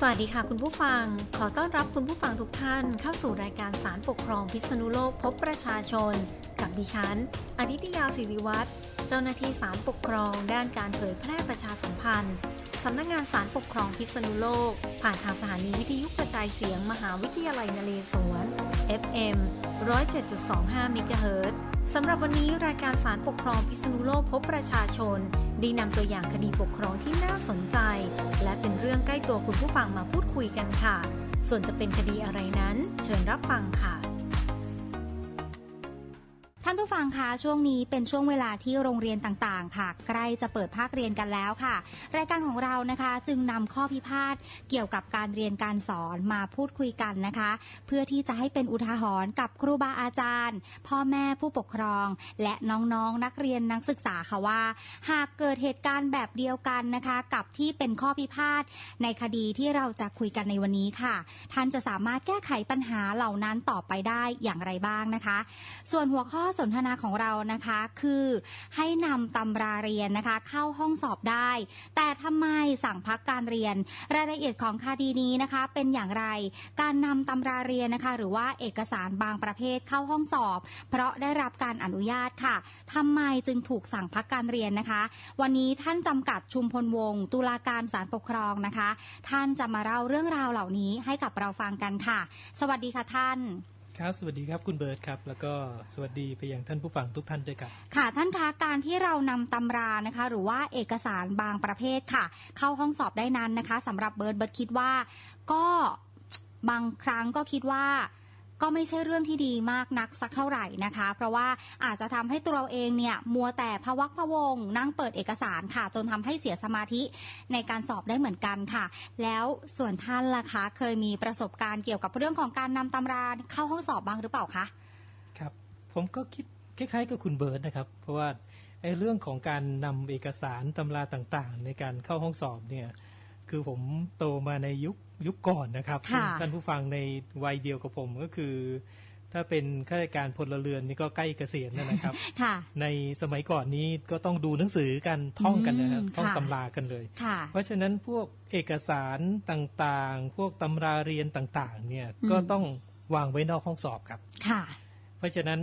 สวัสดีค่ะคุณผู้ฟัง ขอต้อนรับคุณผู้ฟังทุกท่าน เข้าสู่รายการสารปกครองพิษณุโลกพบประชาชน กับดิฉันอดิตยาศิริวัตรเจ้าหน้าที่สารปกครอง ด้านการเผยแพร่ประชาสัมพันธ์สำนักงานสารปกครองพิษณุโลก ผ่านทางสถานีวิทยุกระจายเสียงมหาวิทยาลัยนเรศวร FM 107.25เมกะเฮิรตซ์ สำหรับวันนี้รายการสารปกครองพิษณุโลกพบประชาชนได้นำตัวอย่างคดีปกครองที่น่าสนใจ และเป็นเรื่องใกล้ตัวคุณผู้ฟังมาพูดคุยกันค่ะ ส่วนจะเป็นคดีอะไรนั้น เชิญรับฟังค่ะ ท่านผู้ฟังคะช่วงนี้เป็นช่วงเวลาที่โรงเรียนต่างๆ ค่ะ ใกล้จะเปิดภาคเรียนกันแล้วค่ะ รายการของเรานะคะ จึงนำข้อพิพาทเกี่ยวกับการเรียนการสอนมาพูดคุยกันนะคะ เพื่อที่จะให้เป็นอุทาหรณ์กับครูบาอาจารย์ พ่อแม่ผู้ปกครอง และน้องๆนักเรียนนักศึกษาค่ะว่า หากเกิดเหตุการณ์แบบเดียวกันนะคะ กับที่เป็นข้อพิพาทในคดีที่เราจะคุยกันในวันนี้ค่ะ ท่านจะสามารถแก้ไขปัญหาเหล่านั้นต่อไปได้อย่างไรบ้างนะคะ ส่วนหัวข้อสนทนาของเรานะคะคือให้นำตำราเรียนนะคะ เข้าห้องสอบได้ แต่ทำไมสั่งพักการเรียน รายละเอียดของคดีนี้นะคะ เป็นอย่างไรการนำตำราเรียนนะคะ หรือว่าเอกสารบางประเภทเข้าห้องสอบ เพราะได้รับการอนุญาตค่ะทำไมจึงถูกสั่งพักการเรียนนะคะ วันนี้ท่านจำกัดชุมพลวงศ์ตุลาการศาลปกครองนะคะ ท่านจะมาเล่าเรื่องราวเหล่านี้ให้กับเราฟังกันค่ะ สวัสดีค่ะท่าน ครับสวัสดีครับคุณเบิร์ตครับ แล้วก็สวัสดีไปยังท่านผู้ฟังทุกท่านด้วยครับค่ะท่านคะการที่เรานำตำรานะคะ หรือว่าเอกสารบางประเภทค่ะ เข้าห้องสอบได้นั้นนะคะสำหรับเบิร์ตเบิร์ตคิดว่า ก็บางครั้งก็คิดว่า ก็ไม่ใช่เรื่องที่ดีมากนักสักเท่าไหร่นะคะ เพราะว่าอาจจะทำให้ตัวเราเองเนี่ยมัวแต่พวักพวง นั่งเปิดเอกสารค่ะ จนทำให้เสียสมาธิในการสอบได้เหมือนกันค่ะ แล้วส่วนท่านล่ะคะ เคยมีประสบการณ์เกี่ยวกับเรื่องของการนำตำราเข้าห้องสอบบ้างหรือเปล่าคะครับ ผมก็คิดคล้ายๆกับคุณเบิร์ตนะครับ เพราะว่าไอ้เรื่องของการนำเอกสารตำราต่างๆ ในการเข้าห้องสอบเนี่ยคือผมโตมาในยุค ยุคก่อนนะครับค่ะท่านผู้ฟังในวัยเดียวกับผมก็คือ ถ้าเป็นข้าราชการพลเรือนนี่ก็ใกล้เกษียณแล้วนะครับค่ะในสมัยก่อนนี้ก็ต้องดูหนังสือกันท่องกันนะครับอืมท่องค่ะตำรากันเลยค่ะเพราะฉะนั้นพวกเอกสารต่างๆ พวกตำราเรียนต่างๆ เนี่ยอืมก็ต้องวางไว้นอกห้องสอบครับ ค่ะ เพราะฉะนั้น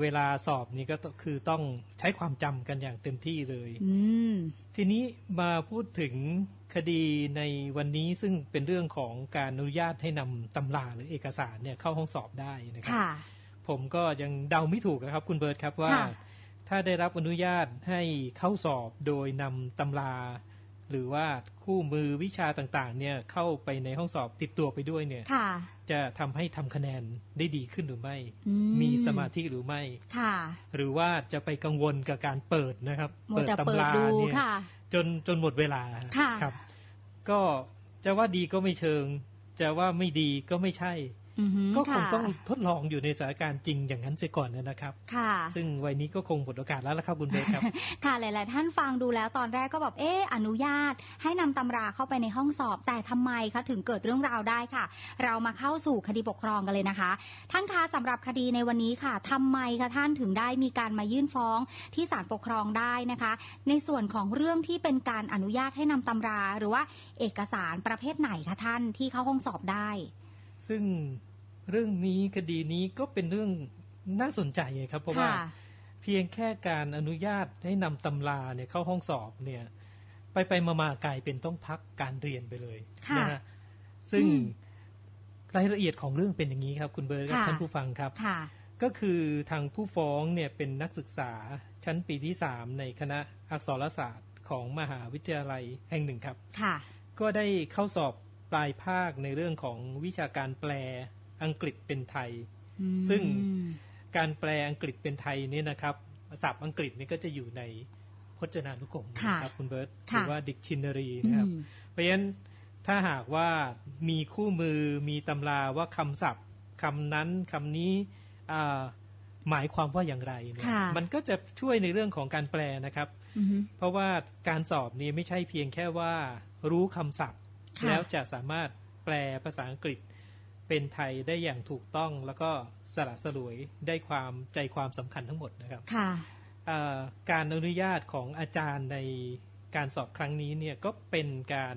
เวลาสอบนี่ก็ต้องคือต้องใช้ความจำกันอย่างเต็มที่เลยอืมทีนี้มาพูดถึงคดีในวันนี้ซึ่งเป็นเรื่องของการอนุญาตให้นำตำราหรือเอกสารเนี่ยเข้าห้องสอบได้นะครับค่ะผมก็ยังเดาไม่ถูกอะครับคุณเบิร์ตครับว่าค่ะถ้าได้รับอนุญาตให้เข้าสอบโดยนำตำรา หรือว่าคู่มือวิชาต่างๆ เนี่ยเข้าไปในห้องสอบติดตัวไปด้วยเนี่ยค่ะจะทำให้ทำคะแนนได้ดีขึ้นหรือไม่อืมีสมาธิหรือไม่ค่ะ หรือว่าจะไปกังวลกับการเปิดนะครับมัวแต่เปิดตำราดูเนี่ยค่ะจนจนหมดเวลาค่ะครับ ก็จะว่าดีก็ไม่เชิง จะว่าไม่ดีก็ไม่ใช่อือหือ ก็คงค่ะต้องทดลองอยู่ในสถานการณ์จริงอย่างนั้นเสียก่อนนะครับ ค่ะ ซึ่งวัยนี้ก็คงหมดโอกาสแล้วละครับคุณเบิร์ตครับ ค่ะหลาย ๆ ท่านฟังดูแล้วตอนแรกก็แบบเอออนุญาต ให้นำตำราเข้าไปในห้องสอบแต่ทำไมคะถึงเกิดเรื่องราวได้ค่ะ เรามาเข้าสู่คดีปกครองกันเลยนะคะ ท่านคะสำหรับคดีในวันนี้ค่ะทำไมคะท่านถึงได้มีการมายื่นฟ้องที่ศาลปกครองได้นะคะ ในส่วนของเรื่องที่เป็นการอนุญาตให้นำตำรา หรือว่าเอกสารประเภทไหนคะท่านที่เข้าห้องสอบได้ ซึ่งเรื่องนี้คดีนี้ก็เป็นเรื่องน่าสนใจครับ เพราะว่าค่ะเพียงแค่การอนุญาตให้นำตำราเนี่ยเข้าห้องสอบเนี่ย ไปไปมามากลายเป็นต้องพักการเรียนไปเลยค่ะนะฮะซึ่งอืมรายละเอียดของเรื่องเป็นอย่างนี้ครับ คุณเบิร์ตครับค่ะท่านผู้ฟังครับค่ะก็คือทางผู้ฟ้องเนี่ยเป็นนักศึกษาชั้นปีที่สามในคณะอักษรศาสตร์ของมหาวิทยาลัยแห่งหนึ่งครับ ค่ะ ก็ได้เข้าสอบ ปลายภาคในเรื่องของวิชาการแปลอังกฤษเป็นไทยอืมซึ่งการแปลอังกฤษเป็นไทยเนี่ยนะครับศัพท์อังกฤษนี่ก็จะอยู่ในพจนานุกรมค่ะนะครับคุณเบิร์ตหค่ะรือว่าดิกชันนารีนะครับอืมเพราะฉะนั้นถ้าหากว่ามีคู่มือมีตำราว่าคำศัพท์คำนั้นคำนี้อ่าหมายความว่าอย่างไรเนี่ยค่ะมันก็จะช่วยในเรื่องของการแปลนะครับอือหือเพราะว่าการสอบนี้ไม่ใช่เพียงแค่ว่ารู้คำศัพท์ค่ะ แล้วจะสามารถแปลภาษาอังกฤษเป็นไทยได้อย่างถูกต้องแล้วก็สละสลวยได้ความใจความสำคัญทั้งหมดนะครับค่ะอ่าการอนุญาตของอาจารย์ในการสอบครั้งนี้เนี่ยก็เป็นการ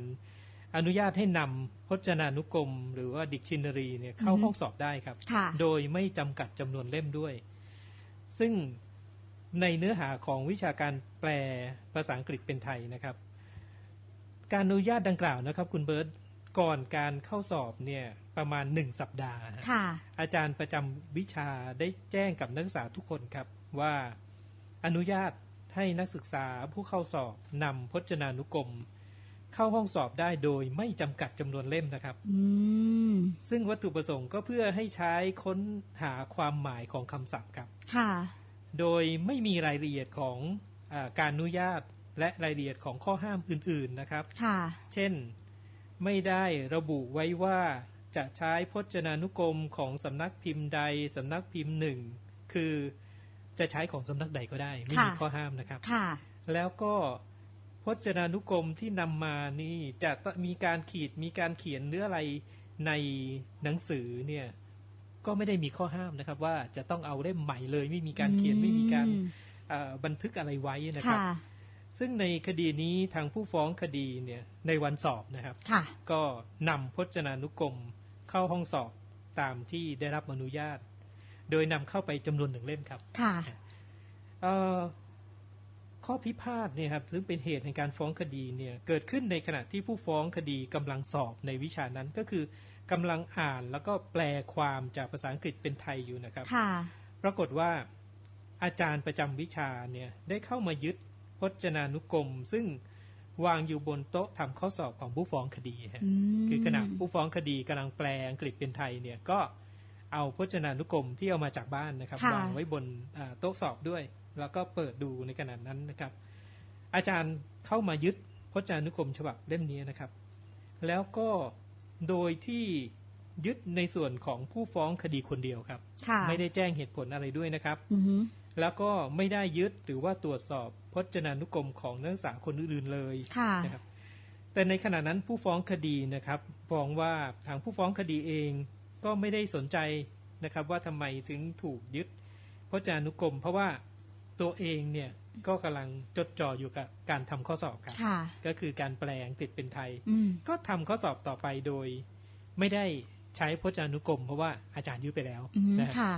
อนุญาตให้นำพจนานุกรม หรือว่าดิกชันนารีเนี่ยเข้าอือฮึห้องสอบได้ครับค่ะโดยไม่จำกัดจำนวนเล่มด้วย ซึ่งในเนื้อหาของวิชาการแปลภาษาอังกฤษเป็นไทยนะครับ การอนุญาตดังกล่าวนะครับ คุณเบิร์ตก่อนการเข้าสอบเนี่ยประมาณหนึ่งสัปดาห์ฮะค่ะอาจารย์ประจำวิชาได้แจ้งกับนักศึกษาทุกคนครับว่าอนุญาตให้นักศึกษาผู้เข้าสอบนำพจนานุกรม เข้าห้องสอบได้โดยไม่จำกัดจำนวนเล่มนะครับอืมซึ่งวัตถุประสงค์ก็เพื่อให้ใช้ค้นหาความหมายของคำศัพท์ครับ ค่ะ โดยไม่มีรายละเอียดของอาการอนุญาต และรายละเอียดของข้อห้ามอื่นๆนะครับค่ะเช่น ไม่ได้ระบุไว้ว่าจะใช้พจนานุกรมของสำนักพิมพ์ใดสำนักพิมพ์หนึ่ง คือจะใช้ของสำนักใดก็ได้ ไม่มีค่ะข้อห้ามนะครับค่ะแล้วก็พจนานุกรมที่นำมานี่จะต้องมีการขีดมีการเขียนหรืออะไรในหนังสือเนี่ยก็ไม่ได้มีข้อห้ามนะครับ ว่าจะต้องเอาเล่มใหม่เลย ไม่มีการเขียนไม่มีการอืมเอ่อบันทึกอะไรไว้นะครับค่ะ ซึ่งในคดีนี้ทางผู้ฟ้องคดีเนี่ยในวันสอบนะครับค่ะก็นำพจนานุกรมเข้าห้องสอบตามที่ได้รับอนุญาต โดยนำเข้าไปจำนวนหนึ่งเล่มครับค่ะเอ่อข้อพิพาทเนี่ยครับซึ่งเป็นเหตุในการฟ้องคดีเนี่ยเกิดขึ้นในขณะที่ผู้ฟ้องคดีกำลังสอบในวิชานั้นก็คือกำลังอ่านแล้วก็แปลความจากภาษาอังกฤษเป็นไทยอยู่นะครับค่ะปรากฏว่าอาจารย์ประจำวิชาเนี่ยได้เข้ามายึด พจนานุกรม ซึ่งวางอยู่บนโต๊ะทำข้อสอบของผู้ฟ้องคดีฮะอืมคือขณะผู้ฟ้องคดีกำลังแปลอังกฤษเป็นไทยเนี่ยก็เอาพจนานุกรมที่เอามาจากบ้านนะครับค่ะวางไว้บนอ่าโต๊ะสอบด้วย แล้วก็เปิดดูในขณะนั้นนะครับ อาจารย์เข้ามายึดพจนานุกรมฉบับเล่มนี้นะครับ แล้วก็โดยที่ยึดในส่วนของผู้ฟ้องคดีคนเดียวครับค่ะไม่ได้แจ้งเหตุผลอะไรด้วยนะครับอือฮึ แล้วก็ไม่ได้ยึดหรือว่าตรวจสอบพจนานุกรมของนักศึกษาคนอื่นๆเลยค่ะนะครับแต่ในขณะนั้นผู้ฟ้องคดีนะครับฟ้องว่าทางผู้ฟ้องคดีเองก็ไม่ได้สนใจนะครับ ว่าทำไมถึงถูกยึดพจนานุกรม เพราะว่าตัวเองเนี่ยก็กำลังจดจ่ออยู่กับการทำข้อสอบครับค่ะก็คือการแปลอังกฤษเป็นไทยอืมก็ทำข้อสอบต่อไปโดย ไม่ได้ใช้พจนานุกรม เพราะว่าอาจารย์ยึดไปแล้วอืมนะฮะค่ะ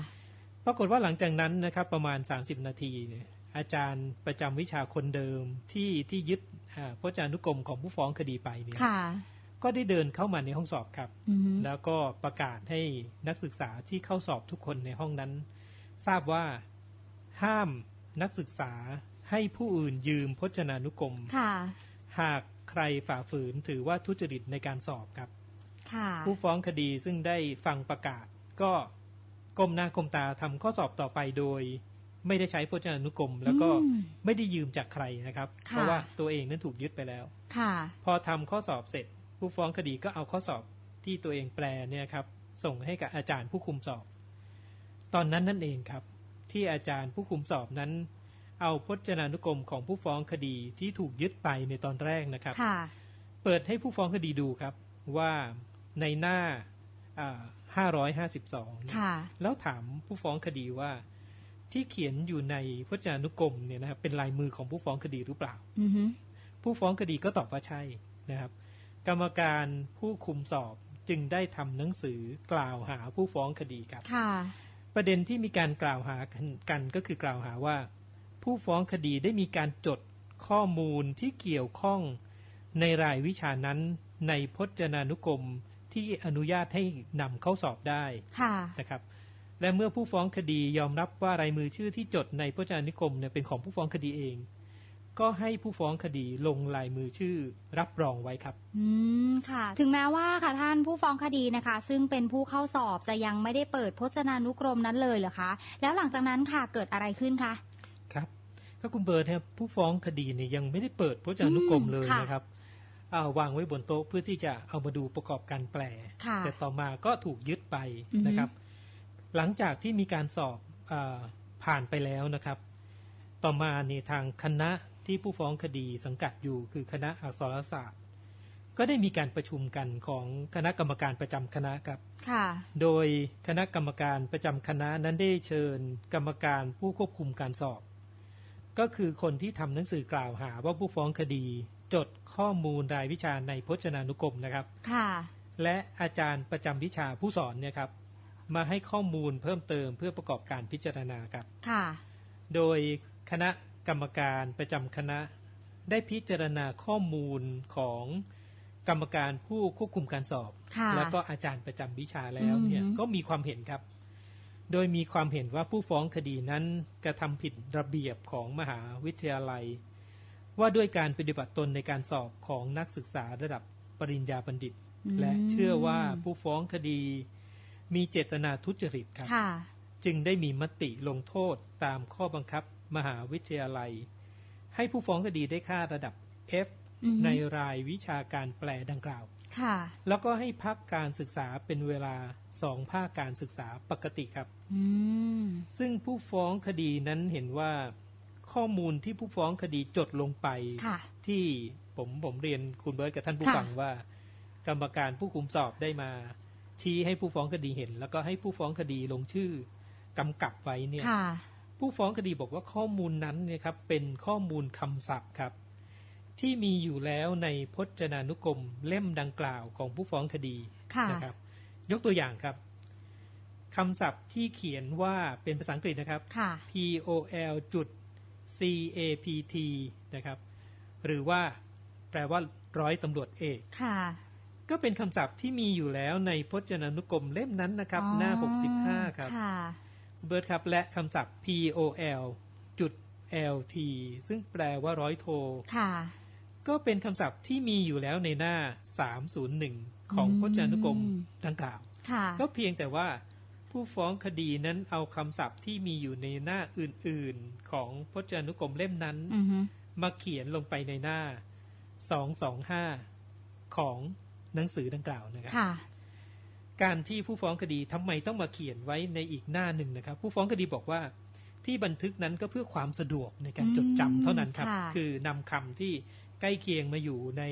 ปรากฏว่าหลังจากนั้นนะครับประมาณ 30 นาทีเนี่ยอาจารย์ประจำวิชาคนเดิมที่ที่ยึดอ่าพจนานุกรมของผู้ฟ้องคดีไปเนี่ยค่ะก็ได้เดินเข้ามาในห้องสอบครับอือฮึแล้วก็ประกาศให้นักศึกษาที่เข้าสอบทุกคนในห้องนั้น ทราบว่าห้ามนักศึกษาให้ผู้อื่นยืมพจนานุกรมค่ะหากใครฝ่าฝืนถือว่าทุจริตในการสอบครับค่ะผู้ฟ้องคดีซึ่งได้ฟังประกาศก็ ก้มหน้าก้มตาทำข้อสอบต่อไปโดย ไม่ได้ใช้พจนานุกรม แล้วก็อืมไม่ได้ยืมจากใครนะครับค่ะเพราะว่าตัวเองนั้นถูกยึดไปแล้ว ค่ะ พอทำข้อสอบเสร็จ ผู้ฟ้องคดีก็เอาข้อสอบที่ตัวเองแปลเนี่ยครับ ส่งให้กับอาจารย์ผู้คุมสอบ ตอนนั้นนั่นเองครับ ที่อาจารย์ผู้คุมสอบนั้น เอาพจนานุกรมของผู้ฟ้องคดีที่ถูกยึดไปในตอนแรกนะครับค่ะเปิดให้ผู้ฟ้องคดีดูครับว่าในหน้า อ่า552เนี่ยค่ะแล้วถามผู้ฟ้องคดีว่า ที่เขียนอยู่ในพจนานุกรมเนี่ยนะครับเป็นลายมือของผู้ฟ้องคดีหรือเปล่าอือฮึผู้ฟ้องคดีก็ตอบว่าใช่นะครับ กรรมการผู้คุมสอบจึงได้ทำหนังสือกล่าวหาผู้ฟ้องคดีครับค่ะประเด็นที่มีการกล่าวหากันก็คือกล่าวหาว่า ผู้ฟ้องคดีได้มีการจดข้อมูลที่เกี่ยวข้องในรายวิชานั้นในพจนานุกรม ที่อนุญาตให้นำเข้าสอบได้ค่ะนะครับ และเมื่อผู้ฟ้องคดียอมรับว่ารายมือชื่อที่จดในพจนานุกรมเนี่ยเป็นของผู้ฟ้องคดีเอง ก็ให้ผู้ฟ้องคดีลงลายมือชื่อรับรองไว้ครับ อืมค่ะ ถึงแม้ว่าค่ะท่านผู้ฟ้องคดีนะคะ ซึ่งเป็นผู้เข้าสอบจะยังไม่ได้เปิดพจนานุกรมนั้นเลยเหรอคะ แล้วหลังจากนั้นค่ะเกิดอะไรขึ้นคะครับก็คุณเบิร์ดเนี่ยผู้ฟ้องคดีเนี่ยยังไม่ได้เปิดพจนานุกรมเลยอืมค่ะนะครับ เอาวางไว้บนโต๊ะเพื่อที่จะเอามาดูประกอบการแปลค่ะแต่ต่อมาก็ถูกยึดไปอือฮึนะครับ หลังจากที่มีการสอบอาผ่านไปแล้วนะครับ ต่อมาเนี่ยทางคณะที่ผู้ฟ้องคดีสังกัดอยู่คือคณะอักษรศาสตร์ ก็ได้มีการประชุมกันของคณะกรรมการประจำคณะครับค่ะ โดยคณะกรรมการประจำคณะนั้นได้เชิญกรรมการผู้ควบคุมการสอบ ก็คือคนที่ทำหนังสือกล่าวหาว่าผู้ฟ้องคดี จดข้อมูลรายวิชาในพจนานุกรมนะครับ ค่ะ และอาจารย์ประจำวิชาผู้สอนเนี่ยครับ มาให้ข้อมูลเพิ่มเติมเพื่อประกอบการพิจารณาครับ ค่ะ โดยคณะกรรมการประจำคณะได้พิจารณาข้อมูลของกรรมการผู้ควบคุมการสอบค่ะแล้วก็อาจารย์ประจำวิชาแล้วเนี่ยอือหือก็มีความเห็นครับ โดยมีความเห็นว่าผู้ฟ้องคดีนั้นกระทำผิดระเบียบของมหาวิทยาลัย ว่าด้วยการปฏิบัติตนในการสอบของนักศึกษาระดับปริญญาบัณฑิต และเชื่อว่าผู้ฟ้องคดี มีเจตนาทุจริตครับค่ะจึงได้มีมติลงโทษตามข้อบังคับมหาวิทยาลัย ให้ผู้ฟ้องคดีได้ค่าระดับ F อือฮึในรายวิชาการแปลดังกล่าว ค่ะ แล้วก็ให้พักการศึกษาเป็นเวลาสองภาคการศึกษาปกติครับอืมซึ่งผู้ฟ้องคดีนั้นเห็นว่า ข้อมูลที่ผู้ฟ้องคดีจดลงไปค่ะที่ผมผมเรียนคุณเบิร์ตกับท่านผู้ค่ะฟังว่า กรรมการผู้คุมสอบได้มา ชี้ให้ผู้ฟ้องคดีเห็น แล้วก็ให้ผู้ฟ้องคดีลงชื่อกำกับไว้เนี่ยค่ะผู้ฟ้องคดีบอกว่าข้อมูลนั้นเนี่ยครับเป็นข้อมูลคำศัพท์ครับ ที่มีอยู่แล้วในพจนานุกรมเล่มดังกล่าวของผู้ฟ้องคดีค่ะนะครับ ยกตัวอย่างครับคำศัพท์ที่เขียนว่าเป็นภาษาอังกฤษนะครับค่ะ P O L จุด C A P T นะครับ หรือว่าแปลว่าร้อยตำรวจเอกค่ะ ก็เป็นคำศัพท์ที่มีอยู่แล้วในพจนานุกรมเล่มนั้นนะครับอ๋อหน้า 65 ครับค่ะเบิร์ตครับ และคำศัพท์ P O L จุด L T ซึ่งแปลว่าร้อยโทค่ะ ก็เป็นคำศัพท์ที่มีอยู่แล้วในหน้า 301 ของพจนานุกรมอืมดังกล่าวค่ะก็เพียงแต่ว่า ผู้ฟ้องคดีนั้นเอาคำศัพท์ที่มีอยู่ในหน้าอื่นๆของพจนานุกรมเล่มนั้นอือฮึมาเขียนลงไปในหน้า225ของหนังสือดังกล่าวนะครับค่ะการที่ผู้ฟ้องคดีทำไมต้องมาเขียนไว้ในอีกหน้าหนึ่งนะครับ ผู้ฟ้องคดีบอกว่าที่บันทึกนั้นก็เพื่อความสะดวกในการจดจำเท่านั้นครับค่ะคือนำคำที่ใกล้เคียงมาอยู่ใน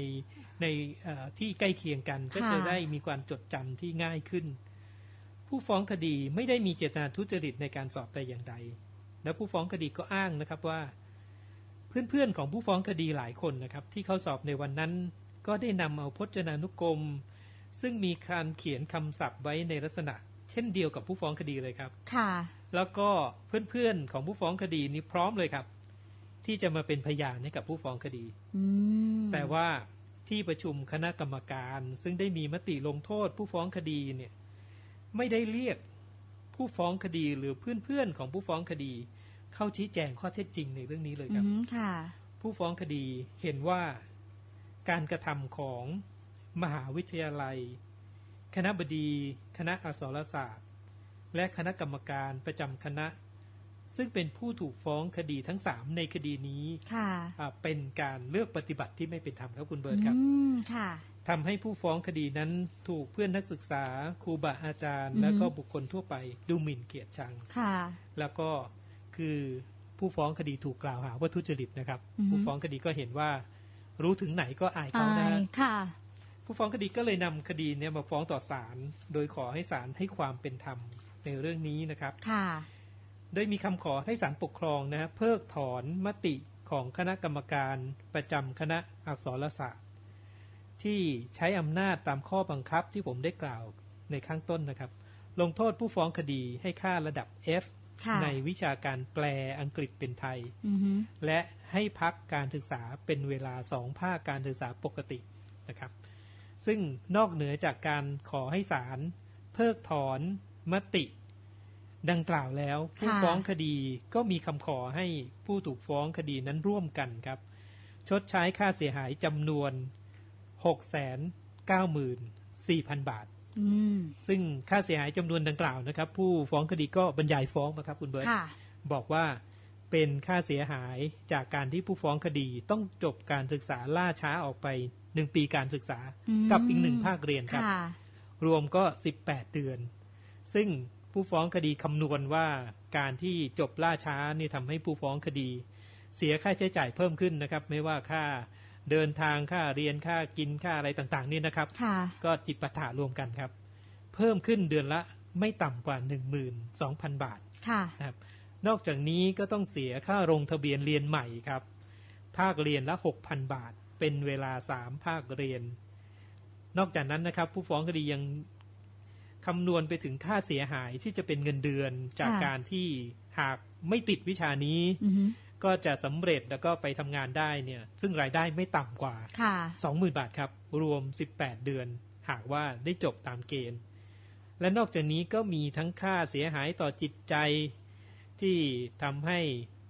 ในเอ่อที่ใกล้เคียงกันก็จะได้มีการจดจำที่ง่ายขึ้น ผู้ฟ้องคดีไม่ได้มีเจตนาทุจริตในการสอบแต่อย่างใด และผู้ฟ้องคดีก็อ้างนะครับว่า เพื่อนๆของผู้ฟ้องคดีหลายคนนะครับ ที่เข้าสอบในวันนั้น ก็ได้นำเอาพจนานุกรม ซึ่งมีการเขียนคำศัพท์ไว้ในลักษณะ เช่นเดียวกับผู้ฟ้องคดีเลยครับ ค่ะ แล้วก็เพื่อนๆของผู้ฟ้องคดีนี้พร้อมเลยครับ ที่จะมาเป็นพยานให้กับผู้ฟ้องคดีอืมแต่ว่าที่ประชุมคณะกรรมการ ซึ่งได้มีมติลงโทษผู้ฟ้องคดีเนี่ย ไม่ได้เรียกผู้ฟ้องคดีหรือเพื่อนๆของผู้ฟ้องคดี เข้าชี้แจงข้อเท็จจริงในเรื่องนี้เลยอืครับมค่ะ ผู้ฟ้องคดีเห็นว่าการกระทำของมหาวิทยาลัย คณะบดี คณะอักษรศาสตร์ และคณะกรรมการประจำคณะ ซึ่งเป็นผู้ถูกฟ้องคดีทั้งสามในคดีนี้ค่ะอ่าเป็นการเลือกปฏิบัติที่ไม่เป็นธรรมครับคุณเบิร์ตครับอืมค่ะ ทำให้ผู้ฟ้องคดีนั้นถูกเพื่อนนักศึกษาครูบาอาจารย์อือฮึและก็บุคคลทั่วไปดูหมิ่นเกียรติชังค่ะ แล้วก็คือผู้ฟ้องคดีถูกกล่าวหาว่าทุจริตนะครับอือฮึผู้ฟ้องคดีก็เห็นว่า รู้ถึงไหนก็อายเขาอายนะค่ะ ผู้ฟ้องคดีก็เลยนำคดีเนี้มาฟ้องต่อศาลโดยขอให้ศาลให้ความเป็นธรรมในเรื่องนี้นะครับ ค่ะ โดยมีคำขอให้ศาลปกครองนะฮะเพิกถอนมติของคณะกรรมการประจำคณะอักษรศาสตร์ ที่ใช้อำนาจตามข้อบังคับที่ผมได้กล่าวในข้างต้นนะครับ ลงโทษผู้ฟ้องคดีให้ค่าระดับ F ค่ะในวิชาการแปลอังกฤษเป็นไทยอือฮึและให้พักการศึกษาเป็นเวลาสองภาคการศึกษาปกตินะครับ ซึ่งนอกเหนือจากการขอให้ศาลเพิกถอนมติ ดังกล่าวแล้ว ผู้ค่ะฟ้องคดีก็มีคำขอให้ผู้ถูกฟ้องคดีนั้นร่วมกันครับ ชดใช้ค่าเสียหายจำนวน 694,000บาทอืมซึ่งค่าเสียหายจำนวนดังกล่าวนะครับ ผู้ฟ้องคดีก็บรรยายฟ้องนะครับคุณเบิร์ตค่ะบอกว่าเป็นค่าเสียหายจากการที่ผู้ฟ้องคดีต้องจบการศึกษาล่าช้าออกไปหนึ่งปีการศึกษาอืมกับอีกหนึ่งภาคเรียนครับค่ะรวมก็18เดือน ซึ่งผู้ฟ้องคดีคำนวณว่าการที่จบล่าช้านี่ทำให้ผู้ฟ้องคดี เสียค่าใช้จ่ายเพิ่มขึ้นนะครับ ไม่ว่าค่า เดินทางค่าเรียนค่ากินค่าอะไรต่างๆ นี่นะครับค่ะก็จิตปะถารวมกันครับ เพิ่มขึ้นเดือนละไม่ต่ำกว่า 12,000 บาทค่ะนะครับนอกจากนี้ก็ต้องเสียค่าลงทะเบียนเรียนใหม่ครับ ภาคเรียนละ 6,000 บาท เป็นเวลาสามภาคเรียน นอกจากนั้นนะครับ ผู้ฟ้องคดียังคำนวณไปถึงค่าเสียหายที่จะเป็นเงินเดือนจากค่ะการที่หากไม่ติดวิชานี้อือฮึ ก็จะสำเร็จแล้วก็ไปทำงานได้เนี่ย ซึ่งรายได้ไม่ต่ำกว่าค่ะ20,000บาทครับ รวม18เดือน หากว่าได้จบตามเกณฑ์ และนอกจากนี้ก็มีทั้งค่าเสียหายต่อจิตใจที่ทำให้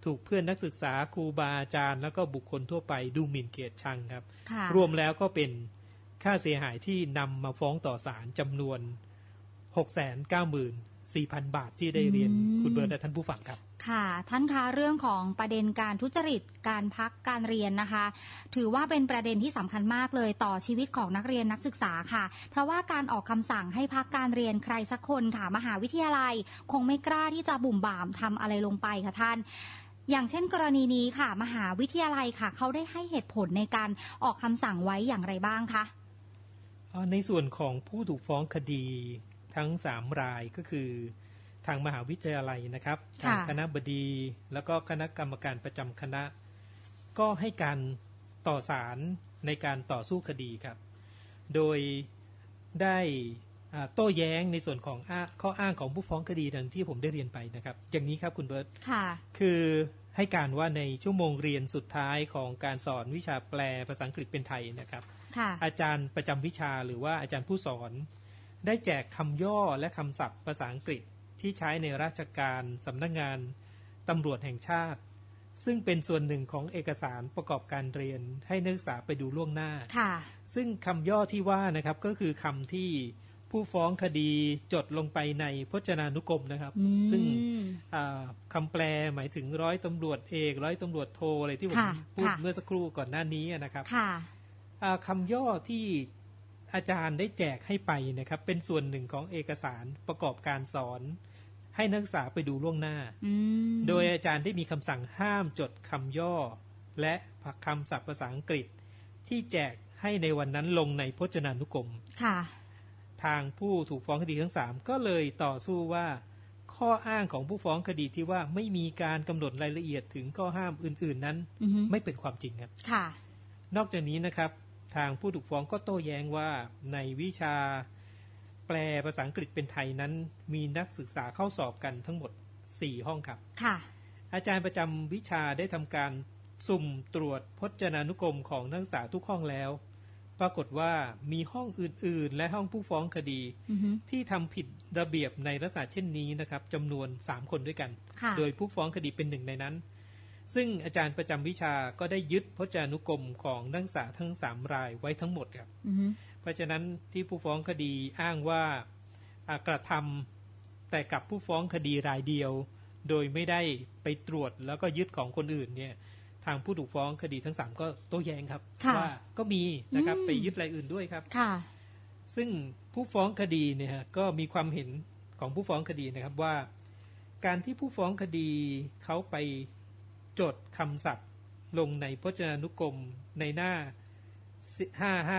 ถูกเพื่อนนักศึกษาครูบาอาจารย์ แล้วก็บุคคลทั่วไปดูหมิ่นเกียรติชังครับค่ะรวมแล้วก็เป็นค่าเสียหายที่นำมาฟ้องต่อศาลจำนวน 694,000 บาทที่ได้เรียนอืมคุณเบิร์ตและท่านผู้ฟังครับ ค่ะ ท่านคะเรื่องของประเด็นการทุจริตการพักการเรียนนะคะ ถือว่าเป็นประเด็นที่สำคัญมากเลยต่อชีวิตของนักเรียนนักศึกษาค่ะ เพราะว่าการออกคำสั่งให้พักการเรียนใครสักคนค่ะมหาวิทยาลัย คงไม่กล้าที่จะบุ่มบ่ามทำอะไรลงไปค่ะท่านอย่างเช่นกรณีนี้ค่ะ มหาวิทยาลัยค่ะ เขาได้ให้เหตุผลในการออกคำสั่งไว้อย่างไรบ้างคะเอ่อในส่วนของผู้ถูกฟ้องคดี ทั้งสามรายก็คือ ทางมหาวิทยาลัยนะครับค่ะทางคณะบดีแล้วก็คณะกรรมการประจำคณะ ก็ให้การต่อสารในการต่อสู้คดีครับ โดยได้อ่าโต้แย้งในส่วนของอ้าข้ออ้างของผู้ฟ้องคดีดังที่ผมได้เรียนไปนะครับ อย่างนี้ครับคุณเบิร์ตค่ะคือให้การว่าในชั่วโมงเรียนสุดท้ายของการสอนวิชาแปลภาษาอังกฤษเป็นไทยนะครับค่ะอาจารย์ประจำวิชาหรือว่าอาจารย์ผู้สอน ได้แจกคำย่อและคำศัพท์ภาษาอังกฤษที่ใช้ในราชการสำนักงงานตำรวจแห่งชาติ ซึ่งเป็นส่วนหนึ่งของเอกสารประกอบการเรียนให้นักศึกษาไปดูล่วงหน้าค่ะ ซึ่งคำย่อที่ว่านะครับก็คือคำที่ผู้ฟ้องคดีจดลงไปในพจนานุกรมนะครับอืมซึ่งอ่าคำแปลหมายถึงร้อยตำรวจเอกร้อยตำรวจโทอะไรที่ผมค่ะพูดค่ะเมื่อสักครู่ก่อนหน้านี้นะครับค่ะอ่าคำย่อที่ อาจารย์ได้แจกให้ไปนะครับ เป็นส่วนหนึ่งของเอกสารประกอบการสอน ให้นักศึกษาไปดูล่วงหน้าอืมโดยอาจารย์ได้มีคำสั่งห้ามจดคำย่อ และคำศัพท์ภาษาอังกฤษ ที่แจกให้ในวันนั้นลงในพจนานุกรมค่ะ ทางผู้ถูกฟ้องคดีทั้งสามก็เลยต่อสู้ว่าข้ออ้างของผู้ฟ้องคดีที่ว่าไม่มีการกำหนดรายละเอียดถึงข้อห้ามอื่น ๆนั้นอือฮึไม่เป็นความจริงครับค่ะ นอกจากนี้นะครับ ทางผู้ถูกฟ้องก็โต้แย้งว่าในวิชาแปลภาษาอังกฤษเป็นไทยนั้น มีนักศึกษาเข้าสอบกันทั้งหมด 4 ห้องครับ ค่ะ อาจารย์ประจำวิชาได้ทำการสุ่มตรวจพจนานุกรมของนักศึกษาทุกห้องแล้ว ปรากฏว่ามีห้องอื่น ๆ และห้องผู้ฟ้องคดีอือฮึที่ทำผิดระเบียบในลักษณะเช่นนี้นะครับจำนวน 3 คนด้วยกันค่ะโดยผู้ฟ้องคดีเป็นหนึ่งในนั้น ซึ่งอาจารย์ประจำวิชาก็ได้ยึดพจนานุกรมของนักศึกษาทั้ง3รายไว้ทั้งหมดครับอือฮึเพราะฉะนั้นที่ผู้ฟ้องคดีอ้างว่าอ่ากระทำแต่กับผู้ฟ้องคดีรายเดียว โดยไม่ได้ไปตรวจแล้วก็ยึดของคนอื่นเนี่ยทางผู้ถูกฟ้องคดีทั้งสามก็โต้แย้งครับค่ะว่าก็มีนะครับอืมไปยึดรายอื่นด้วยครับค่ะ ซึ่งผู้ฟ้องคดีเนี่ยฮะก็มีความเห็นของผู้ฟ้องคดีนะครับว่า การที่ผู้ฟ้องคดีเขาไป จดคำศัพท์ลงในพจนานุกรมในหน้า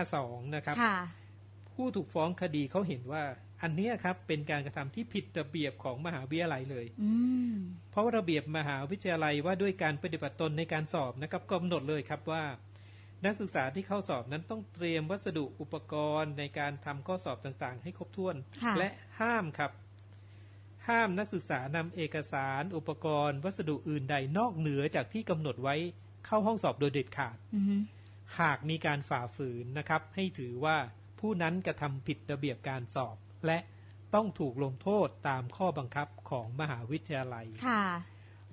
552 นะครับค่ะผู้ถูกฟ้องคดีเขาเห็นว่า อันเนี้ยครับเป็นการกระทำที่ผิดระเบียบของมหาวิทยาลัยเลยอืมเพราะระเบียบมหาวิทยาลัยว่าด้วยการปฏิบัติตนในการสอบนะครับกำหนดเลยครับว่า นักศึกษาที่เข้าสอบนั้นต้องเตรียมวัสดุอุปกรณ์ในการทำข้อสอบต่างๆ ให้ครบถ้วนค่ะและห้ามครับ ห้ามนักศึกษานำเอกสาร อุปกรณ์ วัสดุอื่นใดนอกเหนือจากที่กำหนดไว้เข้าห้องสอบโดยเด็ดขาดอือฮึหากมีการฝ่าฝืนนะครับ ให้ถือว่าผู้นั้นกระทำผิดระเบียบการสอบ และต้องถูกลงโทษตามข้อบังคับของมหาวิทยาลัยค่ะ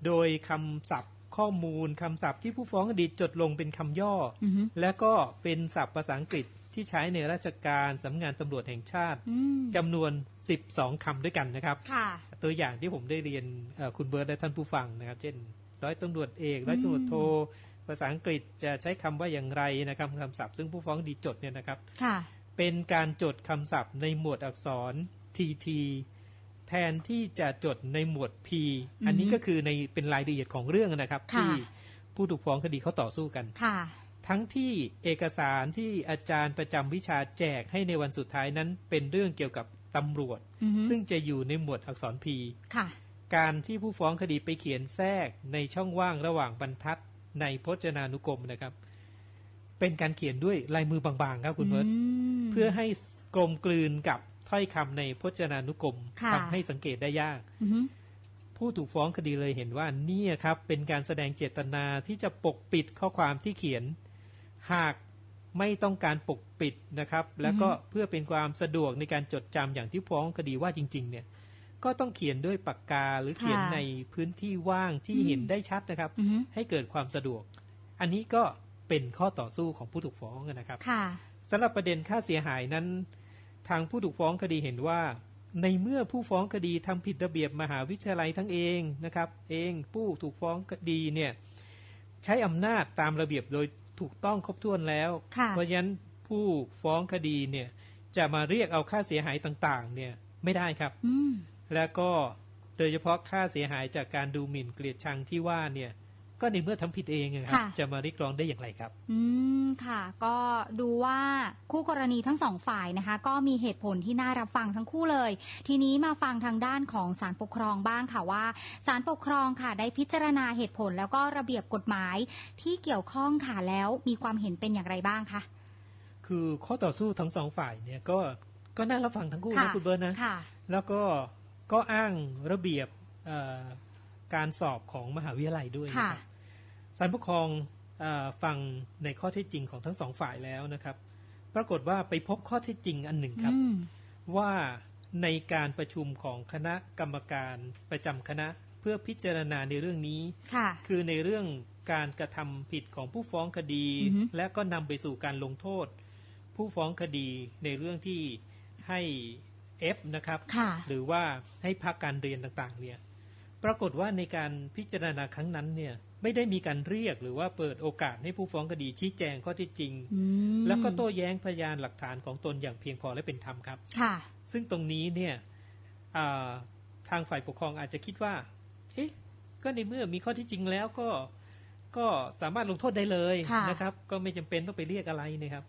โดยคำศัพท์ข้อมูลคำศัพท์ที่ผู้ฟ้องคดีจดลงเป็นคำย่อออือฮึและก็เป็นศัพท์ภาษาอังกฤษ ที่ใช้ในราชการสำนักงานตำรวจแห่งชาติอืมจำนวน 12คำด้วยกันนะครับค่ะตัวอย่างที่ผมได้เรียนเอ่อคุณเบิร์ตและท่านผู้ฟังนะครับ เช่น ร้อยตำรวจเอกร้อยตำรวจโทภาษาอังกฤษจะใช้คำว่าอย่างไรนะครับคำศัพท์ซึ่งผู้ฟ้องคดีจดเนี่ยนะครับค่ะเป็นการจดคำศัพท์ในหมวดอักษร TT แทนที่จะจดในหมวด P อันนี้อือฮึก็คือในเป็นรายละเอียดของเรื่องนะครับค่ะที่ผู้ถูกฟ้องคดีเขาต่อสู้กันค่ะ ทั้งที่เอกสารที่อาจารย์ประจำวิชาแจกให้ในวันสุดท้ายนั้นเป็นเรื่องเกี่ยวกับตำรวจอือฮึซึ่งจะอยู่ในหมวดอักษร P ค่ะการที่ผู้ฟ้องคดีไปเขียนแทรกในช่องว่างระหว่างบรรทัดในพจนานุกรมนะครับ เป็นการเขียนด้วยลายมือบางๆ ครับคุณเบิร์ตมเพื่อให้กลมกลืนกับถ้อยคำในพจนานุกรมค่ะทำให้สังเกตได้ยากอือฮึผู้ถูกฟ้องคดีเลยเห็นว่าเนี่ยครับ เป็นการแสดงเจตนาที่จะปกปิดข้อความที่เขียน หากไม่ต้องการปกปิดนะครับ แล้วก็เพื่อเป็นความสะดวกในการจดจำอย่างที่ฟ้องคดีว่าจริง ๆ เนี่ย ก็ต้องเขียนด้วยปากกาหรือเขียนในพื้นที่ว่างที่เห็นได้ชัดนะครับอือฮึให้เกิดความสะดวก อันนี้ก็เป็นข้อต่อสู้ของผู้ถูกฟ้องนะครับค่ะสำหรับประเด็นค่าเสียหายนั้น ทางผู้ถูกฟ้องคดีเห็นว่า ในเมื่อผู้ฟ้องคดีทำผิดระเบียบมหาวิทยาลัยทั้งเองนะครับ เองผู้ถูกฟ้องคดีเนี่ย ใช้อำนาจตามระเบียบโดย ถูกต้องครบถ้วนแล้วค่ะเพราะฉะนั้นผู้ฟ้องคดีเนี่ยจะมาเรียกเอาค่าเสียหายต่างๆ เนี่ยไม่ได้ครับอืมแล้วก็โดยเฉพาะค่าเสียหายจากการดูหมิ่นเกลียดชังที่ว่าเนี่ย ก็ในเมื่อทำผิดเองนะครับค่ะจะมาเรียกร้องได้อย่างไรครับ อืมค่ะ ก็ดูว่าคู่กรณีทั้งสองฝ่ายนะคะ ก็มีเหตุผลที่น่ารับฟังทั้งคู่เลย ทีนี้มาฟังทางด้านของศาลปกครองบ้างค่ะว่าศาลปกครองค่ะ ได้พิจารณาเหตุผลแล้วก็ระเบียบกฎหมายที่เกี่ยวข้องค่ะแล้วมีความเห็นเป็นอย่างไรบ้างคะคือข้อต่อสู้ทั้งสองฝ่ายเนี่ยก็ก็น่ารับฟังทั้งคู่นะคุณเบิร์ตนะค่ะแล้วก็ก็อ้างระเบียบเอ่อ การสอบของมหาวิทยาลัยด้วยนะค่ะครับศาลปกครองเออฟังในข้อเท็จจริงของทั้งสองฝ่ายแล้วนะครับ ปรากฏว่าไปพบข้อเท็จจริงอันหนึ่งครับอืมว่าในการประชุมของคณะกรรมการประจำคณะเพื่อพิจารณาในเรื่องนี้ค่ะคือในเรื่องการกระทำผิดของผู้ฟ้องคดีอือฮึและก็นำไปสู่การลงโทษ ผู้ฟ้องคดีในเรื่องที่ให้ F นะครับค่ะหรือว่าให้พักการเรียนต่างๆเนี่ย ปรากฏว่าในการพิจารณาครั้งนั้นเนี่ยไม่ได้มีการเรียกหรือว่าเปิดโอกาสให้ผู้ฟ้องคดีชี้แจงข้อเท็จจริงอืมแล้วก็โต้แย้งพยานหลักฐานของตนอย่างเพียงพอและเป็นธรรมครับ ค่ะ ซึ่งตรงนี้เนี่ยอ่าทางฝ่ายปกครองอาจจะคิดว่าเอ๊ะก็ในเมื่อมีข้อที่จริงแล้วก็ก็สามารถลงโทษได้เลยค่ะนะครับ ก็ไม่จำเป็นต้องไปเรียกอะไรนะครับ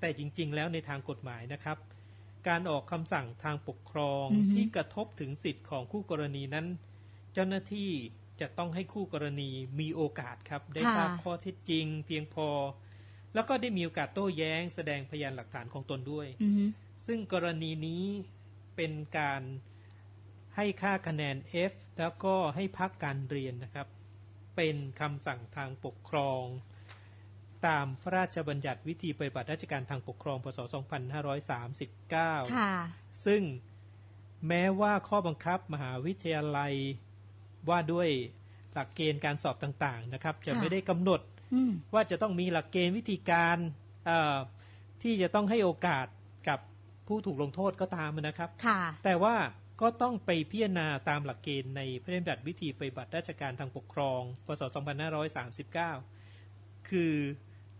แต่จริง ๆ แล้วในทางกฎหมายนะครับ การออกคำสั่งทางปกครองอือฮึที่กระทบถึงสิทธิ์ของคู่กรณีนั้น เจ้าหน้าที่จะต้องให้คู่กรณีมีโอกาสครับ ได้ทราบข้อเท็จจริง เพียงพอ แล้วก็ได้มีโอกาสโต้แย้ง แสดงพยานหลักฐานของตนด้วยอืมซึ่งกรณีนี้เป็นการให้ค่าคะแนน F แล้วก็ให้พักการเรียนนะครับ เป็นคำสั่งทางปกครอง ตามพระราชบัญญัติวิธีปฏิบัติราชการทางปกครอง พศ 2539ค่ะซึ่งแม้ว่าข้อบังคับมหาวิทยาลัย ว่าด้วยหลักเกณฑ์การสอบต่างๆนะครับ จะค่ะไม่ได้กำหนดอืมว่าจะต้องมีหลักเกณฑ์วิธีการเอ่อที่จะต้องให้โอกาสกับผู้ถูกลงโทษก็ตามนะครับค่ะแต่ว่าก็ต้องไปพิจารณาตามหลักเกณฑ์ในพระราชบัญญัติวิธีปฏิบัติราชการทางปกครอง พศ 2539 คือ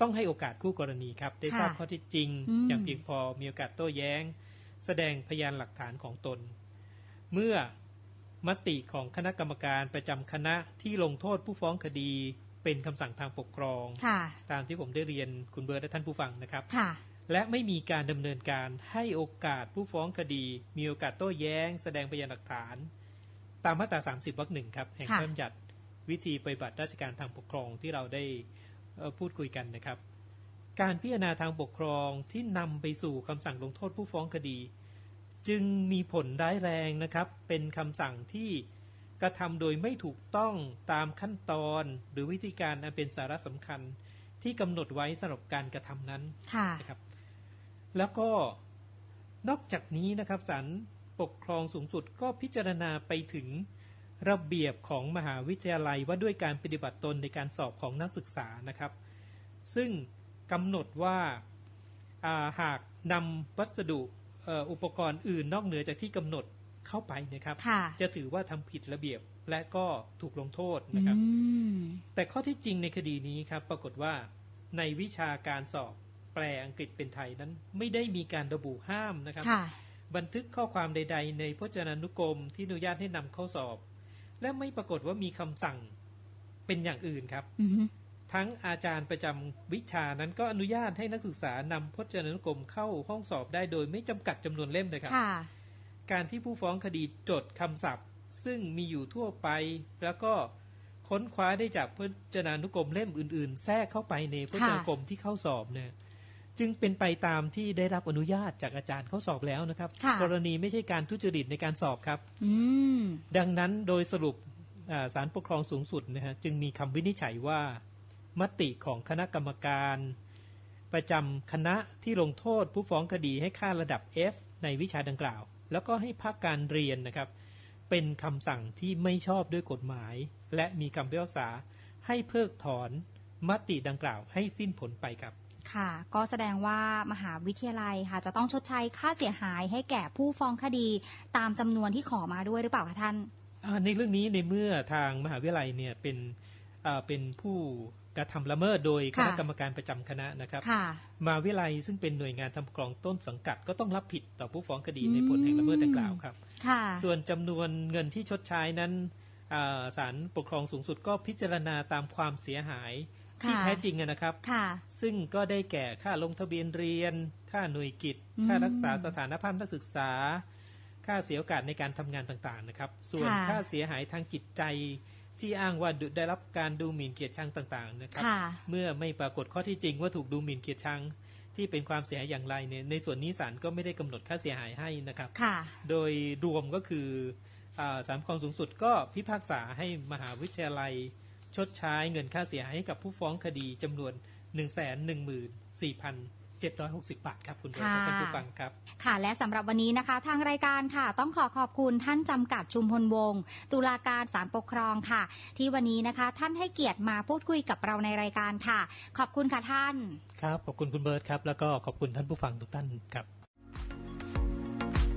ต้องให้โอกาสคู่กรณีครับ ได้ทราบค่ะข้อเท็จจริงอืมอย่างเพียงพอมีโอกาสโต้แย้ง แสดงพยานหลักฐานของตน เมื่อ มติของคณะกรรมการประจำคณะที่ลงโทษผู้ฟ้องคดีเป็นคำสั่งทางปกครองค่ะตามที่ผมได้เรียนคุณเบิร์ตและท่านผู้ฟังนะครับค่ะและไม่มีการดำเนินการให้โอกาสผู้ฟ้องคดี มีโอกาสโต้แย้ง แสดงพยานหลักฐาน ตามมาตรา 30วรรคหนึ่งครับ แห่งค่ะพระราชบัญญัติวิธีปฏิบัติราชการทางปกครองที่เราได้เอ่อพูดคุยกันนะครับ การพิจารณาทางปกครองที่นำไปสู่คำสั่งลงโทษผู้ฟ้องคดี จึงมีผลร้ายแรงนะครับ เป็นคำสั่งที่กระทำโดยไม่ถูกต้องตามขั้นตอน หรือวิธีการอันเป็นสาระสำคัญที่กำหนดไว้สำหรับการกระทำนั้นค่ะนะครับ แล้วก็นอกจากนี้นะครับศาลปกครองสูงสุดก็พิจารณาไปถึงระเบียบของมหาวิทยาลัยว่าด้วยการปฏิบัติตนในการสอบของนักศึกษานะครับ ซึ่งกำหนดว่าอ่าหากนำวัสดุเอ่ออุปกรณ์อื่นนอกเหนือจากที่กำหนดเข้าไปนะครับค่ะจะถือว่าทำผิดระเบียบและก็ถูกลงโทษนะครับอืมแต่ข้อที่จริงในคดีนี้ครับ ปรากฏว่าในวิชาการสอบแปลอังกฤษเป็นไทยนั้น ไม่ได้มีการระบุห้ามนะครับค่ะบันทึกข้อความใด ๆ ในพจนานุกรมที่อนุญาตให้นำเข้าสอบ และไม่ปรากฏว่ามีคำสั่งเป็นอย่างอื่นครับอืม ทั้งอาจารย์ประจำวิชานั้นก็อนุญาตให้นักศึกษานำพจนานุกรมเข้าห้องสอบได้โดยไม่จำกัดจำนวนเล่มเลยครับค่ะการที่ผู้ฟ้องคดีจดคำศัพท์ ซึ่งมีอยู่ทั่วไป แล้วก็ค้นคว้าได้จากพจนานุกรมเล่มอื่น ๆ แทรกเข้าไปในพจนานุกรมที่เข้าสอบเนี่ยจึงเป็นไปตามที่ได้รับอนุญาตจากอาจารย์เข้าสอบแล้วนะครับค่ะกรณีไม่ใช่การทุจริตในการสอบครับอืมดังนั้นโดยสรุปอ่าศาลปกครองสูงสุดนะฮะจึงมีคำวินิจฉัยว่า มติของคณะกรรมการ ประจำคณะที่ลงโทษผู้ฟ้องคดีให้ค่าระดับ F ในวิชาดังกล่าว แล้วก็ให้พักการเรียนนะครับ เป็นคำสั่งที่ไม่ชอบด้วยกฎหมาย และมีคำพิพากษาให้เพิกถอนมติดังกล่าวให้สิ้นผลไปครับค่ะ ก็แสดงว่ามหาวิทยาลัยค่ะ จะต้องชดใช้ค่าเสียหายให้แก่ผู้ฟ้องคดีตามจำนวนที่ขอมาด้วยหรือเปล่าคะท่านอ่าในเรื่องนี้ในเมื่อทางมหาวิทยาลัยเนี่ยเป็นอ่า เป็นผู้กระทำละเมิดโดยคณะค่ะกรรมการประจำคณะนะครับค่ะมหาวิทยาลัยซึ่งเป็นหน่วยงานทำปกครองต้นสังกัด ก็ต้องรับผิดต่อผู้ฟ้องคดีอืมในผลแห่งละเมิดดังกล่าวครับค่ะส่วนจำนวนเงินที่ชดใช้นั้นอ่าศาลปกครองสูงสุดก็พิจารณาตามความเสียหายที่ค่ะแท้จริงอะนะครับค่ะซึ่งก็ได้แก่ค่าลงทะเบียนเรียน ค่าหน่วยกิจอืมค่ารักษาสถานภาพนักศึกษา ค่าเสียโอกาสในการทำงานต่างๆนะครับ ส่วนค่ะค่าเสียหายทางจิตใจ ที่อ้างว่าได้รับการดูหมิ่นเกียรติชังต่างๆนะครับค่ะเมื่อไม่ปรากฏข้อที่จริงว่าถูกดูหมิ่นเกียรติชังที่เป็นความเสียหายอย่างไรเนี่ยในส่วนนี้ศาลก็ไม่ได้กำหนดค่าเสียหายให้นะครับค่ะโดยรวมก็คืออาศาลปกครองสูงสุดก็พิพากษาให้มหาวิทยาลัย ชดใช้เงินค่าเสียหายให้กับผู้ฟ้องคดีจำนวน 114,760 บาทครับคุณเบิร์ตและค่ะท่านผู้ฟังครับ ค่ะและสำหรับวันนี้นะคะ ทางรายการค่ะ ต้องขอขอบคุณท่านจำกัดชุมพลวงศ์ตุลาการศาลปกครองค่ะ ที่วันนี้นะคะ ท่านให้เกียรติมาพูดคุยกับเราในรายการค่ะ ขอบคุณค่ะท่านครับขอบคุณคุณเบิร์ตครับแล้วก็ขอบคุณท่านผู้ฟังทุกท่านครับ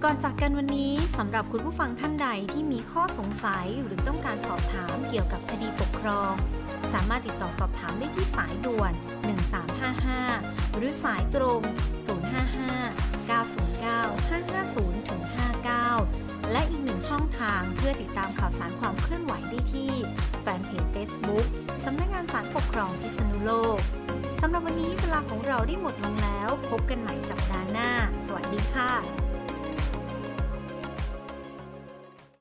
ก่อนจากกันวันนี้สำหรับคุณผู้ฟังท่านใดที่มีข้อสงสัยหรือต้องการสอบถามเกี่ยวกับคดีปกครอง สามารถติดต่อสอบถามได้ที่สายด่วน 1355 หรือสายตรง 055 909 550ถึง59 และอีกหนึ่งช่องทางเพื่อติดตามข่าวสารความเคลื่อนไหวได้ที่ แฟนเพจ Facebook สำนักงานสารปกครองพิษณุโลกสำหรับวันนี้เวลาของเราได้หมดลงแล้ว พบกันใหม่สัปดาห์หน้า สวัสดีค่ะ